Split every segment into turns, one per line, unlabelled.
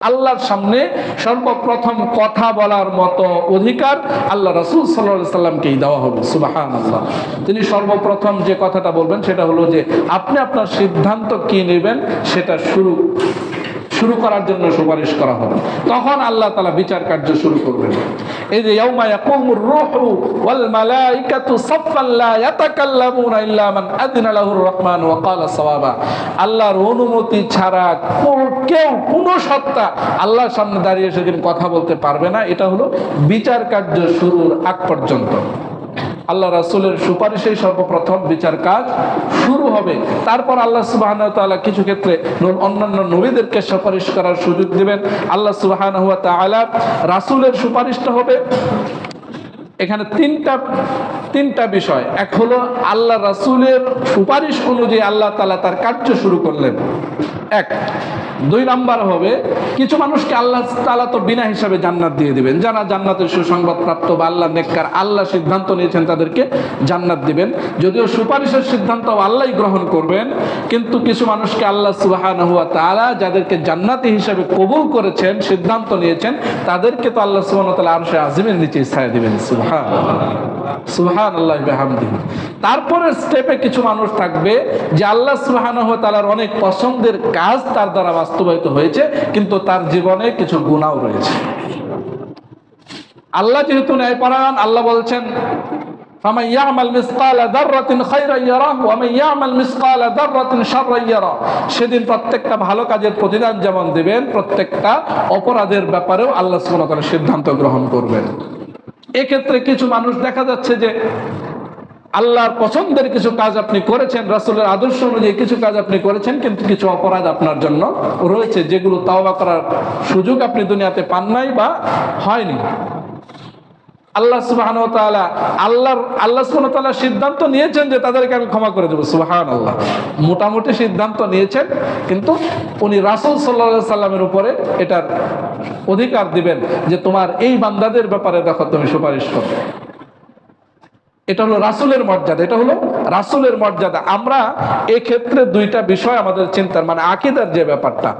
আল্লাহর সামনে সর্বপ্রথম কথা বলার মতো অধিকার আল্লাহ রসুল সাল্লাল্লাহু সাল্লামকেই দেওয়া হবে সুবাহান আল্লাহ তিনি সর্বপ্রথম যে কথাটা বলবেন সেটা হলো যে আপনি আপনার সিদ্ধান্ত কি নেবেন সেটা শুরু শুরু করার জন্য সুপারিশ করা হবে। তখন আল্লাহ তালা বিচার কার্য শুরু করবেন। এই যে আল্লাহর অনুমতি ছাড়া কেউ সত্তা আল্লাহর সামনে দাঁড়িয়ে সেদিন কথা বলতে পারবে না। এটা হলো বিচার কার্য শুরুর আগ পর্যন্ত। আল্লাহ রাসূলের সুপারিশেই সর্বপ্রথম বিচার কাজ শুরু হবে। তারপর আল্লাহ সুবহানাহু ওয়া তাআলা কিছু ক্ষেত্রে অন্যান্য নবীদেরকে সুপারিশ করার সুযোগ দিবেন। আল্লাহ তাআলা রাসূলের সুপারিশটা হবে এখানে তিনটা তিনটা বিষয়। এক হলো আল্লাহ রাসূলের সুপারিশ অনুযায়ী আল্লাহ তালা তার কার্য শুরু করলেন। এক। দুই নাম্বার হবে, কিছু মানুষকে আল্লাহ তালা তো বিনা হিসাবে জান্নাত দিয়ে দিবেন। যারা জান্নাতের সুসংবাদ প্রাপ্ত বা আল্লাহ নেককার, আল্লাহ সিদ্ধান্ত নিয়েছেন তাদেরকে জান্নাত দিবেন। যদিও সুপারিশের সিদ্ধান্ত আল্লাহই গ্রহণ করবেন, কিন্তু কিছু মানুষকে আল্লাহ সুবহানাহু ওয়া তাআলা যাদেরকে জান্নাতি হিসাবে কবুল করেছেন, সিদ্ধান্ত নিয়েছেন, তাদেরকে তো আল্লাহ সুবহানাহু ওয়া তাআলা আরশে আজিমের নিচে ছায়া দিবেন। সুবহান সুবহান আল্লাহ বিহামদিহি তারপরে স্টেপে কিছু মানুষ থাকবে যে আল্লাহ সুবহানাহু ওয়া তাআলার অনেক পছন্দের কাজ তার দ্বারা বাস্তবায়িত হয়েছে কিন্তু তার জীবনে কিছু গুনাহও রয়েছে আল্লাহ যেহেতু ন্যায়পরায়ণ আল্লাহ বলছেন فمن يعمل مثقال ذرة خيرا يره ومن يعمل مثقال ذرة شرا يره সেদিন প্রত্যেকটা ভালো কাজের প্রতিদান যেমন দিবেন প্রত্যেকটা অপরাধের ব্যাপারেও আল্লাহ সুবহানাহু ওয়া তাআলা সিদ্ধান্ত গ্রহণ করবেন এক্ষেত্রে কিছু মানুষ দেখা যাচ্ছে যে আল্লাহর পছন্দের কিছু কাজ আপনি করেছেন, রাসুলের আদর্শ অনুযায়ী কিছু কাজ আপনি করেছেন, কিন্তু কিছু অপরাধ আপনার জন্য রয়েছে যেগুলো তাওবা করার সুযোগ আপনি দুনিয়াতে পান নাই বা হয়নি। আল্লাহ তাআলা আল্লাহর, আল্লাহ সুবহানাহু ওয়া সিদ্ধান্ত নিয়েছেন যে তাদেরকে আমি ক্ষমা করে দেব, সুবহানাল্লাহ। মোটামুটি সিদ্ধান্ত নিয়েছেন, কিন্তু উনি রাসূল আলাইহি সাল্লামের উপরে এটার অধিকার দিবেন যে তোমার এই বান্দাদের ব্যাপারে দেখো, তুমি সুপারিশ করো। এটা হলো রাসূলের মর্যাদা, এটা হলো রাসূলের মর্যাদা। আমরা এক্ষেত্রে দুইটা বিষয় আমাদের চিন্তার মানে আকিদার যে ব্যাপারটা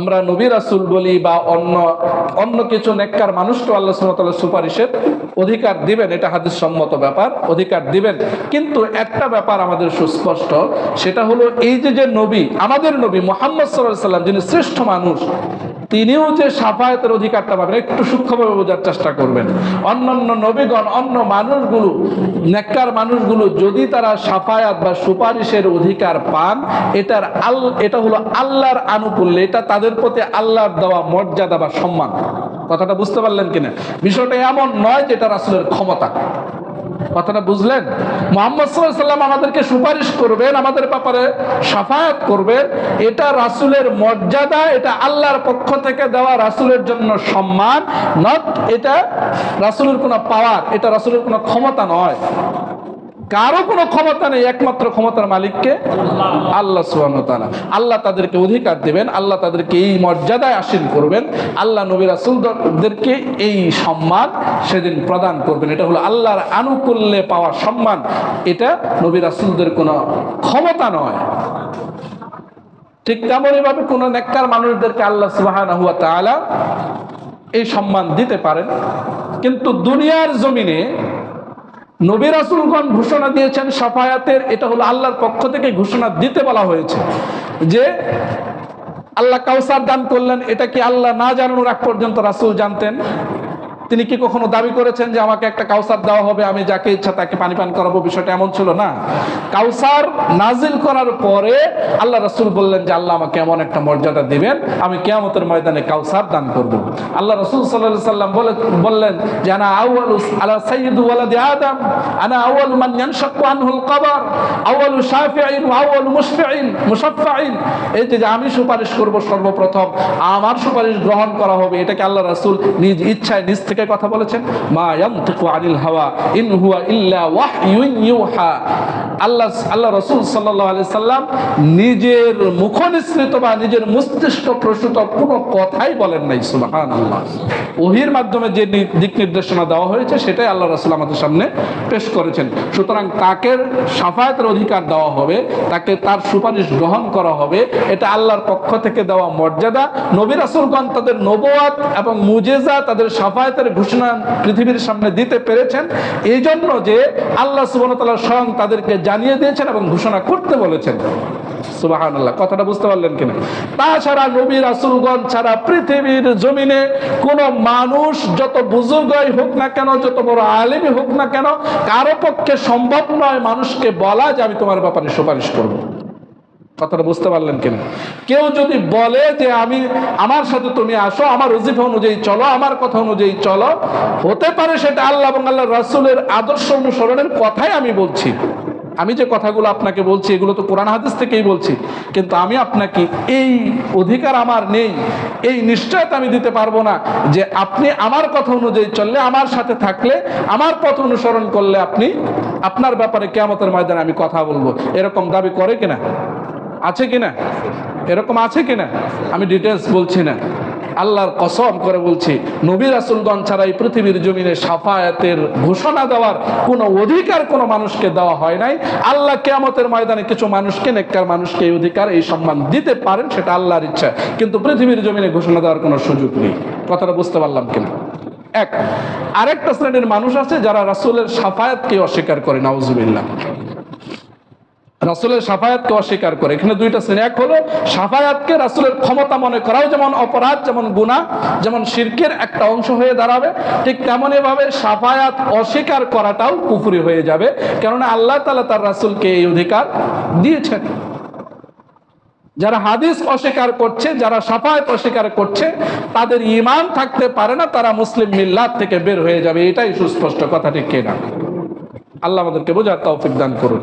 আমরা নবী রাসুল বলি বা অন্য অন্য কিছু নেককার মানুষকে আল্লাহ সুমতলা সুপারিশের অধিকার দিবেন, এটা হাদিস সম্মত ব্যাপার, অধিকার দিবেন। কিন্তু একটা ব্যাপার আমাদের সুস্পষ্ট, সেটা হলো এই যে যে নবী, আমাদের নবী মোহাম্মদ সাল্লাহ সাল্লাম যিনি শ্রেষ্ঠ মানুষ তিনিও যে সাফায়াতের অধিকারটা পাবেন, একটু সূক্ষ্মভাবে বোঝার চেষ্টা করবেন। অন্যান্য নবীগণ, অন্য মানুষগুলো, নেককার মানুষগুলো যদি তারা সাফায়াত বা সুপারিশের অধিকার পান, এটার আল, এটা হলো আল্লাহর আনুকূল্য, এটা তাদের প্রতি আল্লাহর দেওয়া মর্যাদা বা সম্মান। কথাটা বুঝতে পারলেন কিনা? বিষয়টা এমন নয় যে এটা রাসূলের ক্ষমতা। কথাটা বুঝলেন? মোহাম্মদ সাল্লাম আমাদেরকে সুপারিশ করবেন, আমাদের ব্যাপারে সাফায়াত করবেন। এটা রাসুলের মর্যাদা, এটা আল্লাহর পক্ষ থেকে দেওয়া রাসুলের জন্য সম্মান নট এটা রাসুলের কোনো পাওয়ার এটা রাসুলের কোনো ক্ষমতা নয়। কারও কোনো ক্ষমতা নেই, একমাত্র ক্ষমতার মালিককে আল্লাহ সুবহানাহু আল্লাহ তাদেরকে অধিকার দিবেন, আল্লাহ তাদেরকে এই মর্যাদায় আসীন করবেন, আল্লাহ নবী রাসুলদেরকে এই সম্মান সেদিন প্রদান করবেন। এটা হলো আল্লাহর আনুকূল্যে পাওয়া সম্মান। এটা নবী রাসূলদের কোনো ক্ষমতা নয়। ঠিক তেমনই ভাবে কোন নেককার মানুষদেরকে আল্লাহ তাআলা এই সম্মান দিতে পারেন। কিন্তু দুনিয়ার জমিনে নবী রাসুলগণ ঘোষণা দিয়েছেন সাফায়াতের, এটা হলো আল্লাহর পক্ষ থেকে ঘোষণা দিতে বলা হয়েছে যে আল্লাহ কাউসার দান করলেন, এটা কি আল্লাহ না জানানোর আগ পর্যন্ত রাসুল জানতেন? তিনি কি কখনো দাবি করেছেন যে আমাকে একটা কাউসার দেওয়া হবে, আমি যাকে ইচ্ছা তাকে পানি পান করাবো? বিষয়টা এমন ছিল না। কাউসার নাজিল করার পরে আল্লাহ রাসূল বললেন যে আল্লাহ আমাকে এমন একটা মর্যাদা দিবেন, আমি কিয়ামতের ময়দানে কাউসার দান করব। আল্লাহ রাসূল আলাইহি সাল্লাম বলে, বললেন যে, আনা আউয়ালু আলা সাইয়্যিদু ওয়ালাদি আদম, আনা আউয়ালু মান ইয়ানশাক্কু আনহুল কবর, আউয়ালু শাফিঈন ওয়া আউয়ালু মুশফিঈন, মুশাফফাঈন। এই যে আমি সুপারিশ করব সর্বপ্রথম, আমার সুপারিশ গ্রহণ করা হবে, এটাকে আল্লাহ রাসূল নিজ ইচ্ছায় নিজ থেকে থেকে কথা বলেছেন আল্লাহ আল্লাহ রাসূল সাল্লাম নিজের মুখনিসৃত বা নিজের মস্তিষ্ক প্রসূত কোনো কথাই বলেন নাই ওহির মাধ্যমে যে দিক নির্দেশনা দেওয়া হয়েছে, সেটাই আল্লাহ রাসূল আমাদের সামনে পেশ করেছেন। সুতরাং তাকে সাফায়াতের অধিকার দেওয়া হবে, তাকে তার সুপারিশ গ্রহণ করা হবে, এটা আল্লাহর পক্ষ থেকে দেওয়া মর্যাদা। নবী রাসূলগণ তাদের নবুয়াত এবং মুজেজা, তাদের সাফায়াতের ঘোষণা পৃথিবীর সামনে দিতে পেরেছেন। এই জন্য যে আল্লাহ তাআলা স্বয়ং তাদেরকে জানিয়ে দিয়েছেন এবং ঘোষণা করতে বলেছেন। তাছাড়া রাসূলগণ ছাড়া পৃথিবীর জমিনে কোন মানুষ যত হোক না কেন, যত বড় হোক না কেন, কারও পক্ষে সম্ভব নয় মানুষকে বলা যে আমি তোমার ব্যাপারে সুপারিশ করব। কথাটা বুঝতে পারলেন কিনা? কেউ যদি বলে যে আমি, আমার সাথে তুমি আসো, আমার অজিফা অনুযায়ী চলো, আমার কথা অনুযায়ী চলো, হতে পারে সেটা আল্লাহ এবং আল্লাহ রাসূলের আদর্শ অনুসরণের কথাই আমি বলছি। আমি যে কথাগুলো আপনাকে বলছি, এগুলো তো কোরআন হাদিস থেকেই বলছি, কিন্তু আমি আপনাকে এই অধিকার আমার নেই, এই নিশ্চয়তা আমি দিতে পারব না যে আপনি আমার কথা অনুযায়ী চললে, আমার সাথে থাকলে, আমার পথ অনুসরণ করলে আপনি, আপনার ব্যাপারে কেয়ামতের ময়দানে আমি কথা বলব। এরকম দাবি করে কিনা? আছে কিনা? এরকম আছে কিনা? আমি ডিটেলস বলছি না। আল্লাহর কসম করে বলছি, নবী রাসুলগঞ্জ ছাড়া এই পৃথিবীর জমিনে সাফায়াতের ঘোষণা দেওয়ার কোনো অধিকার কোনো মানুষকে দেওয়া হয় নাই। আল্লাহ কেয়ামতের ময়দানে কিছু মানুষকে, নেককার মানুষকে এই অধিকার, এই সম্মান দিতে পারেন, সেটা আল্লাহর ইচ্ছা। কিন্তু পৃথিবীর জমিনে ঘোষণা দেওয়ার কোনো সুযোগ নেই। কথাটা বুঝতে পারলাম কিনা? এক, আরেকটা শ্রেণির মানুষ আছে যারা রাসূলের সাফায়াতকে অস্বীকার করে, নাউজুবিল্লাহ। রাসূলের সাফায়াতকে অস্বীকার করে। এখানে দুইটা শ্রেণি, এক হলো সাফায়াতকে রাসূলের ক্ষমতা মনে করাও যেমন অপরাধ, যেমন গুনাহ, যেমন শিরকের একটা অংশ হয়ে দাঁড়াবে, ঠিক তেমনই ভাবে সাফায়াত অস্বীকার করাটাও কুফরি হয়ে যাবে, কেননা আল্লাহ তাআলা তার রাসূলকে এই অধিকার দিয়েছেন। যারা হাদিস অস্বীকার করছে, যারা সাফায়াত অস্বীকার করছে, তাদের ঈমান থাকতে পারে না, তারা মুসলিম মিল্লাত থেকে বের হয়ে যাবে, এটাই সুস্পষ্ট কথা, ঠিক কিনা? আল্লাহ আমাদেরকে বোঝার তৌফিক দান করুন।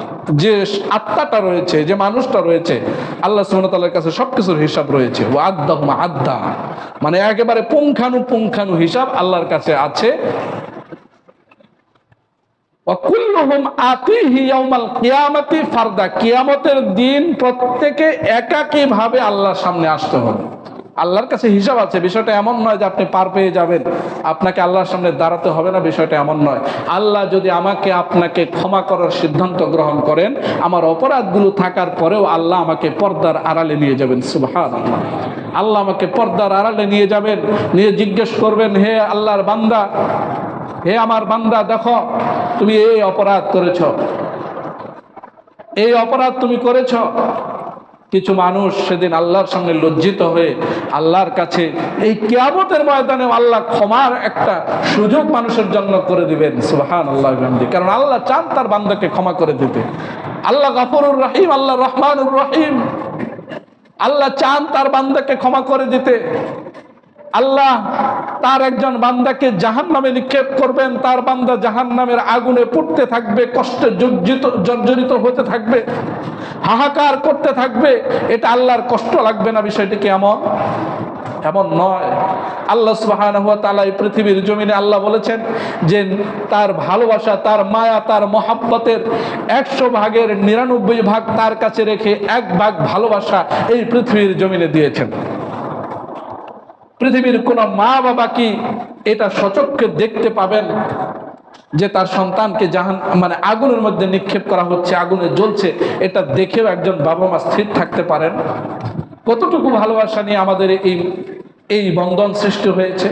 যে আত্মাটা রয়েছে, যে মানুষটা রয়েছে, আল্লাহ সুবহানাহু কাছে সবকিছুর হিসাব রয়েছে। ও আদ্দা আদ্দা। মানে একেবারে পুঙ্খানু পুঙ্খানু হিসাব আল্লাহর কাছে আছে। কিয়ামতের দিন প্রত্যেকে একাকী ভাবে আল্লাহর সামনে আসতে হবে। আল্লাহর কাছে হিসাব আছে, বিষয়টা এমন নয় যে আপনি পার পেয়ে যাবেন। আপনাকে আল্লাহর সামনে দাঁড়াতে হবে না, বিষয়টা এমন নয়। আল্লাহ যদি আমাকে, আপনাকে ক্ষমা করার সিদ্ধান্ত গ্রহণ করেন, আমার অপরাধগুলো থাকার পরেও আল্লাহ আমাকে পর্দার আড়ালে নিয়ে যাবেন সুবহান আল্লাহ আমাকে পর্দার আড়ালে নিয়ে যাবেন, নিয়ে জিজ্ঞেস করবেন, হে আল্লাহর বান্দা, হে আমার বান্দা, দেখো, তুমি এই অপরাধ করেছ। এই অপরাধ তুমি করেছ কিছু মানুষ সেদিন আল্লাহর সঙ্গে লজ্জিত হয়ে আল্লাহর কাছে এই কেয়ামতের ময়দানে আল্লাহ ক্ষমার একটা সুযোগ মানুষের জন্য করে দিবেন। সুহান আল্লাহ কারণ আল্লাহ চান তার বান্দাকে ক্ষমা করে দিতে। আল্লাহ গাফরুর রাহিম, আল্লাহ রহমানুর রহিম। আল্লাহ চান তার বান্দাকে ক্ষমা করে দিতে। আল্লাহ তার একজন বান্দাকে জাহান নামে নিক্ষেপ করবেন, তার বান্দা জাহান নামের আগুনে পুড়তে থাকবে, কষ্টে জর্জিত, জর্জরিত হতে থাকবে, হাহাকার করতে থাকবে, এটা আল্লাহর কষ্ট লাগবে না বিষয়টি কেমন এমন নয়। আল্লাহ সুবহানাহু ওয়া তাআলা এই পৃথিবীর জমিনে আল্লাহ বলেছেন যে তার ভালোবাসা, তার মায়া, তার মহাব্বতের একশো ভাগের নিরানব্বই ভাগ তার কাছে রেখে এক ভাগ ভালোবাসা এই পৃথিবীর জমিনে দিয়েছেন। পৃথিবীর কোন মা বাবা কি এটা সচক্ষে দেখতে পাবেন যে তার সন্তানকে জাহান মানে আগুনের মধ্যে নিক্ষেপ করা হচ্ছে, আগুনে জ্বলছে। এটা দেখেও একজন বাবা মা স্থির থাকতে পারেন। কতটুকু ভালোবাসা নিয়ে আমাদের এই এই বন্ধন সৃষ্টি হয়েছে।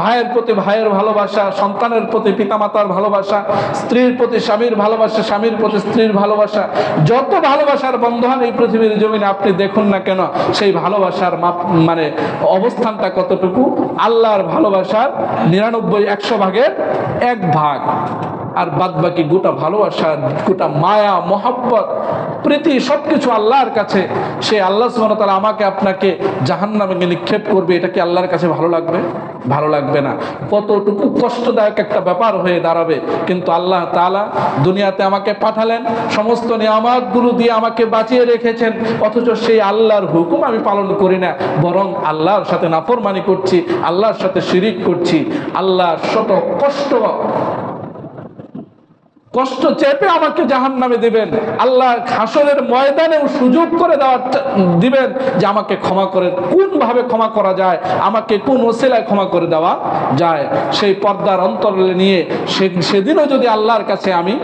ভাইয়ের প্রতি ভাইয়ের ভালোবাসা, সন্তানের প্রতি পিতামাতার ভালোবাসা, স্ত্রীর প্রতি স্বামীর ভালোবাসা, স্বামীর প্রতি স্ত্রীর ভালোবাসা, যত ভালোবাসার বন্ধন এই পৃথিবীর জমিনে আপনি দেখুন না কেন, সেই ভালোবাসার মানে অবস্থানটা কতটুকু? আল্লাহর ভালোবাসার নিরানব্বই একশো ভাগের এক ভাগ। আর বাদ বাকি গোটা ভালোবাসা, গোটা মায়া, মহাব্বত, প্রীতি সবকিছু আল্লাহর কাছে। সে আল্লাহ ওয়া তাআলা আমাকে আপনাকে জাহান্নামে নিক্ষেপ করবে। এটা কি আল্লাহর কাছে ভালো লাগবে? ভালো লাগবে না। কতটুকু কষ্টদায়ক একটা ব্যাপার হয়ে দাঁড়াবে। কিন্তু আল্লাহ তাআলা দুনিয়াতে আমাকে পাঠালেন, সমস্ত নিয়ামতগুলো দিয়ে আমাকে বাঁচিয়ে রেখেছেন। অথচ সেই আল্লাহর হুকুম আমি পালন করি না। বরং আল্লাহর সাথে নাফরমানি করছি, আল্লাহর সাথে শিরিক করছি। আল্লাহর শত কষ্ট কষ্ট চেপে আমাকে জাহান নামে দিবেন। আল্লাহ হাসরের ময়দানেও সুযোগ করে দেওয়ার দিবেন যে আমাকে ক্ষমা করে কোন ভাবে ক্ষমা করা যায়, আমাকে কোন ওসেলায় ক্ষমা করে দেওয়া যায়। সেই পর্দার অন্তরে নিয়ে সেদিনও যদি আল্লাহর কাছে আমি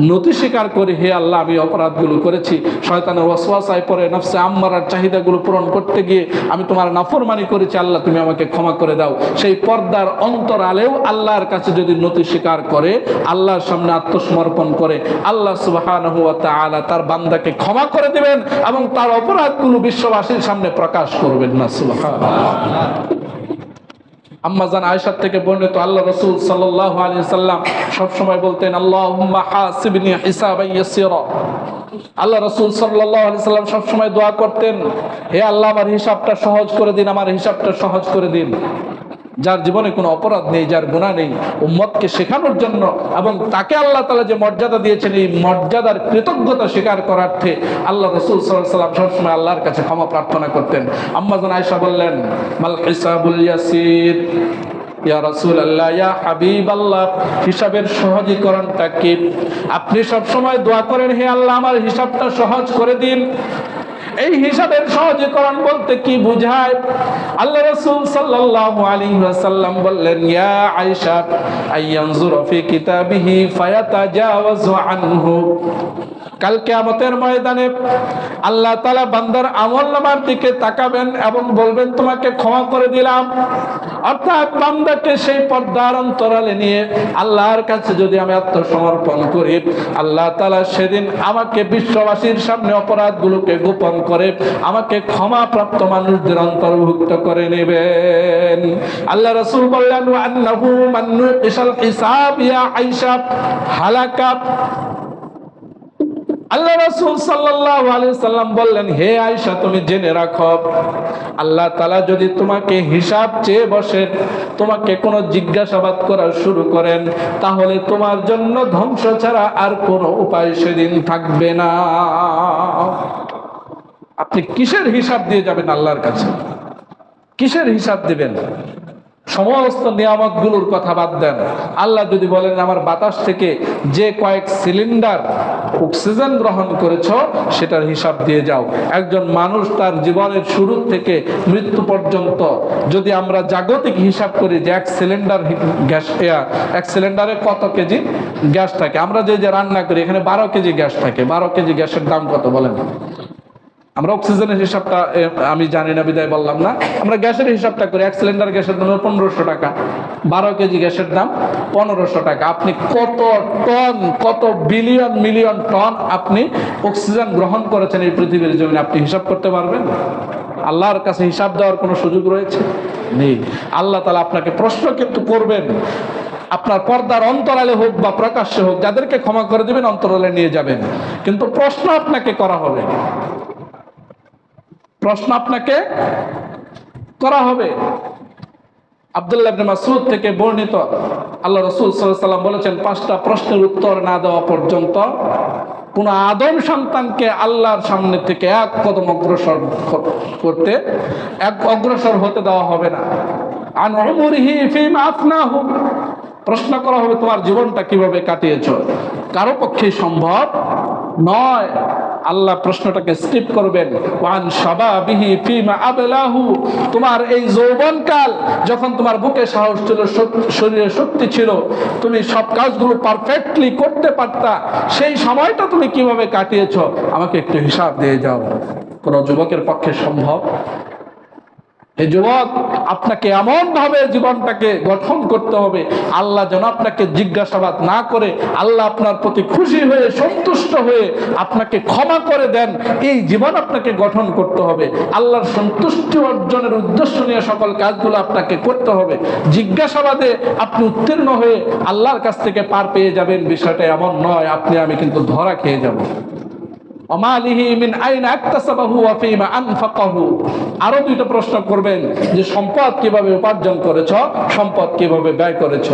নতি স্বীকার করি, হে আল্লাহ, আমি অপরাধগুলো করেছি। শয়তানের ওয়াসওয়াসায় পরে নফসে আম্মারার চাহিদাগুলো পূরণ করতে গিয়ে আমি তোমার নাফরমানি করেছি। আল্লাহ, তুমি আমাকে ক্ষমা করে দাও। সেই পর্দার অন্তরালেও আল্লাহর কাছে যদি নতি স্বীকার করে, আল্লাহর সামনে আত্মসমর্পণ করে, আল্লাহ সুবহানাহু ওয়া তাআলা তার বান্দাকে ক্ষমা করে দিবেন এবং তার অপরাধগুলো বিশ্ববাসীর সামনে প্রকাশ করবেন না। সুবহানাল্লাহ। আম্মাজান আয়সার থেকে বর্ণিত আল্লাহ রসুল সাল্লাল্লাহু আলী সাল্লাম সবসময় বলতেন আল্লাহ আল্লাহ রসুল সাল্লাহ আলি সাল্লাম সবসময় দোয়া করতেন, হে আল্লাহ, আমার হিসাবটা সহজ করে দিন, আমার হিসাবটা সহজ করে দিন। যার জীবনে কোনো অপরাধ নেই, যার গুণা নেই, উম্মতকে শেখানোর জন্য এবং তাকে আল্লাহ তালা যে মর্যাদা দিয়েছেন, এই মর্যাদার কৃতজ্ঞতা স্বীকার করার্থে আল্লাহ রসুল সাল্লাম সবসময় আল্লাহর কাছে ক্ষমা প্রার্থনা করতেন। আম্মাজান আয়সা বললেন ইয়া আল্লাহ ইয়া হাবিব আল্লাহ সহজীকরণটা কি? আপনি সবসময় দোয়া করেন, হে আল্লাহ, আমার হিসাবটা সহজ করে দিন। এই হিসাবের সহজীকরণ বলতে কি বুঝায়? আল্লাহ রাসূল সাল্লাল্লাহু আলাইহি ওয়াসাল্লাম বললেন, ইয়া আয়েশা, আইয়ানজুর ফি কিতাবিহি ফায়াতাজাওয়াজু আনহু। কাল কিয়ামতের ময়দানে আল্লাহ তাআলা বান্দার আমল নামার দিকে তাকাবেন এবং বলবেন, তোমাকে ক্ষমা করে দিলাম। অর্থাৎ বান্দাকে সেই পর্দার অন্তরালে নিয়ে আল্লাহর কাছে যদি আমি আত্মসমর্পণ করি, আল্লাহ তালা সেদিন আমাকে বিশ্ববাসীর সামনে অপরাধগুলোকে গোপন করে আমাকে ক্ষমা প্রাপ্ত মানুষদের অন্তর্ভুক্ত করে নেবেন। আল্লাহ রাসূল বললেন আন্নাহু আল্লাহ রাসূল সাল্লাল্লাহু আলাইহি সাল্লাম বললেন, হে আয়েশা, তুমি জেনে রাখো, আল্লাহ তাআলা যদি তোমাকে হিসাব চেয়ে বসেন তোমাকে কোনো জিজ্ঞাসাবাদ করা শুরু করেন, তাহলে তোমার জন্য ধ্বংস ছাড়া আর কোনো উপায় সেদিন থাকবে না। আপনি কিসের হিসাব দিয়ে যাবেন আল্লাহর কাছে? কিসের হিসাব দিবেন? সমস্ত নিয়ামতগুলোর কথা বাদ দেন। আল্লাহ যদি বলেন, আমার বাতাস থেকে যে কয়েক সিলিন্ডার অক্সিজেন গ্রহণ করেছ, সেটার হিসাব দিয়ে যাও। একজন মানুষ তার জীবনের শুরু থেকে মৃত্যু পর্যন্ত যদি আমরা জাগতিক হিসাব করি যে এক সিলিন্ডার গ্যাস এক সিলিন্ডারে কত কেজি গ্যাস থাকে? আমরা যে যে রান্না করি, এখানে বারো কেজি গ্যাস থাকে। বারো কেজি গ্যাসের দাম কত বলেন? আমরা অক্সিজেনের হিসাবটা আমি জানি না, বিদায় বললাম না। আমরা গ্যাসের হিসাবটা করি, এক সিলিন্ডার গ্যাসের দাম পনেরোশো টাকা। বারো কেজি গ্যাসের দাম পনেরোশো টাকা। আপনি কত টন কত বিলিয়ন মিলিয়ন টন আপনি অক্সিজেন গ্রহণ করেছেন এই পৃথিবীর জমিনে, আপনি হিসাব করতে পারবেন? আল্লাহর কাছে হিসাব দেওয়ার কোনো সুযোগ রয়েছে? নেই। আল্লাহ তালা আপনাকে প্রশ্ন কিন্তু করবেন। আপনার পর্দার অন্তরালে হোক বা প্রকাশ্যে হোক, যাদেরকে ক্ষমা করে দেবেন, অন্তরালে নিয়ে যাবেন। কিন্তু প্রশ্ন আপনাকে করা হবে। প্রশ্ন আপনাকে করা হবে। আব্দুল্লাহ ইবনে মাসউদ থেকে বর্ণিত আল্লাহ রাসূল সাল্লাম বলেছেন, পাঁচটা প্রশ্নের উত্তর না দেওয়া পর্যন্ত কোন আদম সন্তানকে আল্লাহর সামনে থেকে এক কদম অগ্রসর করতে, এক অগ্রসর হতে দেওয়া হবে না। আন উমরিহি ফিমা আফনাহু। প্রশ্ন করা হবে, তোমার জীবনটা কীভাবে কাটিয়েছো? কারও পক্ষে সম্ভব নয়। আল্লাহ প্রশ্নটাকে স্কিপ করবেন। ওয়ান শাবাবিহি ফিমা আবলাহু। তোমার এই যৌবনকাল যখন তোমার বুকে সাহস ছিল শরীরে শক্তি ছিল, তুমি সব কাজগুলো পারফেক্টলি করতে পারতা। সেই সময়টা তুমি কীভাবে কাটিয়েছো? আমাকে একটু হিসাব দিয়ে যাও। কোন যুবকের পক্ষে সম্ভব? এই যুবক, আপনাকে এমন ভাবে জীবনটাকে গঠন করতে হবে। আল্লাহ যেন আপনাকে জিজ্ঞাসাবাদ না করে, আল্লাহ আপনার প্রতি খুশি হয়ে, সন্তুষ্ট হয়ে আপনাকে ক্ষমা করে দেন। এই জীবন আপনাকে গঠন করতে হবে। আল্লাহর সন্তুষ্টি অর্জনের উদ্দেশ্য নিয়ে সকল কাজগুলো আপনাকে করতে হবে। জিজ্ঞাসাবাদে আপনি উত্তীর্ণ হয়ে আল্লাহর কাছ থেকে পার পেয়ে যাবেন। বিষয়টা এমন নয়, আপনি, আমি কিন্তু ধরা খেয়ে যাব। আরও দুইটা প্রশ্ন করবেন, যে সম্পদ কীভাবে উপার্জন করেছ, সম্পদ কীভাবে ব্যয় করেছ?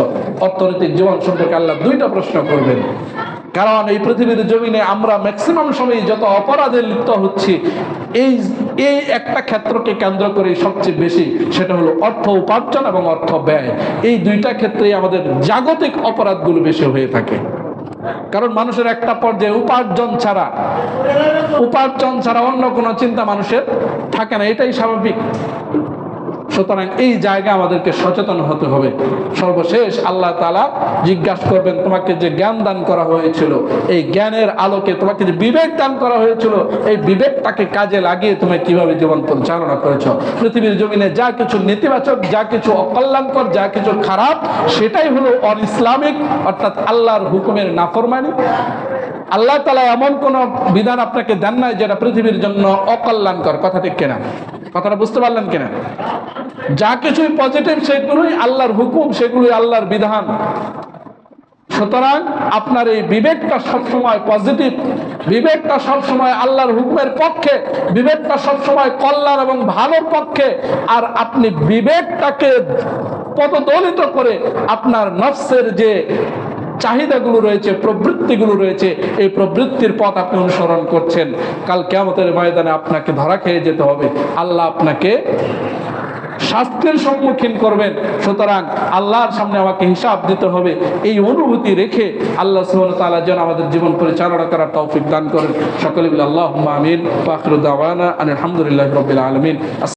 অর্থনৈতিক জীবন সম্পর্কে আল্লাহ দুইটা প্রশ্ন করবেন। কারণ এই পৃথিবীর জমিনে আমরা ম্যাক্সিমাম সময় যত অপরাধে লিপ্ত হচ্ছি, এই এই একটা ক্ষেত্রকে কেন্দ্র করে সবচেয়ে বেশি সেটা হলো অর্থ উপার্জন এবং অর্থ ব্যয়। এই দুইটা ক্ষেত্রেই আমাদের জাগতিক অপরাধগুলো বেশি হয়ে থাকে। কারণ মানুষের একটা পর্যায়ে উপার্জন ছাড়া উপার্জন ছাড়া অন্য কোনো চিন্তা মানুষের থাকে না, এটাই স্বাভাবিক। সুতরাং এই জায়গা আমাদেরকে সচেতন হতে হবে। সর্বশেষ আল্লাহ তালা জিজ্ঞাসা করবেন, তোমাকে যে জ্ঞান দান করা হয়েছিল, এই জ্ঞানের আলোকে তোমাকে যে বিবেক দান করা হয়েছিল, এই বিবেকটাকে কাজে লাগিয়ে তুমি কীভাবে জীবন পরিচালনা করেছ? পৃথিবীর জমিনে যা কিছু নেতিবাচক, যা কিছু অকল্যাণকর, যা কিছু খারাপ, সেটাই হলো অন ইসলামিক অর্থাৎ আল্লাহর হুকুমের নাফরমানি। আল্লাহ তালা এমন কোন বিধান আপনাকে দেন নাই যেটা পৃথিবীর জন্য অকল্যাণকর। কথা ঠিক কেনা? কথাটা বুঝতে পারলেন কিনা? যা কিছুই পজিটিভ সেগুলোই আল্লাহর হুকুম, সেগুলোই আল্লাহর বিধান। সুতরাং আপনার এই বিবেকটা সবসময় পজিটিভ বিবেকটা সবসময় আল্লাহর হুকুমের পক্ষে, বিবেকটা সবসময় কল্যাণ এবং ভালোর পক্ষে, আর আপনি বিবেকটাকে পদদলিত করে আপনার নফসের যে চাহিদাগুলো রয়েছে, প্রবৃত্তিগুলো রয়েছে, এই প্রবৃত্তির পথ আপনি অনুসরণ করছেন। কাল কেমতের ময়দানে আপনাকে ধরা খেয়ে যেতে হবে। আল্লাহ আপনাকে শাস্তির সম্মুখীন করবেন। সুতরাং আল্লাহর সামনে আমাকে হিসাব দিতে হবে। এই অনুভূতি রেখে আল্লাহ সুবহানাহু তাআলা যেন আমাদের জীবন পরিচালনা করার তৌফিক দান করেন। সকলে বলে আল্লাহ আমিন। আলহামদুলিল্লাহ রবিল আলামিন।